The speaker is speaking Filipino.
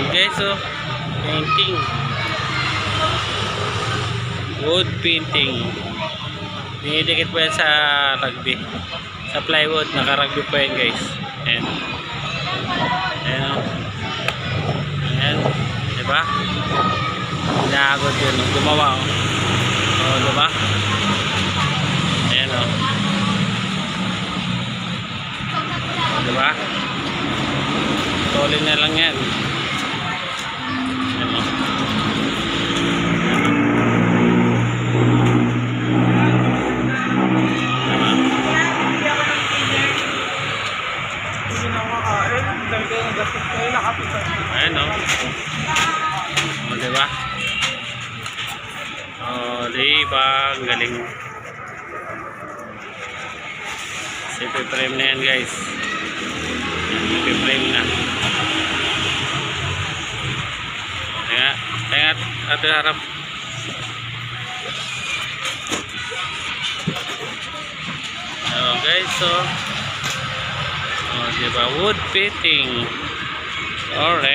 Ayan guys, oh. Painting. Wood painting. Dinidikit po yan sa rugby. Sa plywood. Naka-rugby po yan guys. Ayan. Ayan, oh. Ayan. Diba? Inaagod yun. oh. Gumawa, oh. Oh, diba? Ayan, oh. Diba? Tolin na lang yan. Ayan o. O, diba? O, diba? Ang galing. Sipi frame na yan guys. Sipi frame na. Kaya, kaya ato harap. O guys, so. O, diba? Wood fitting. Alright.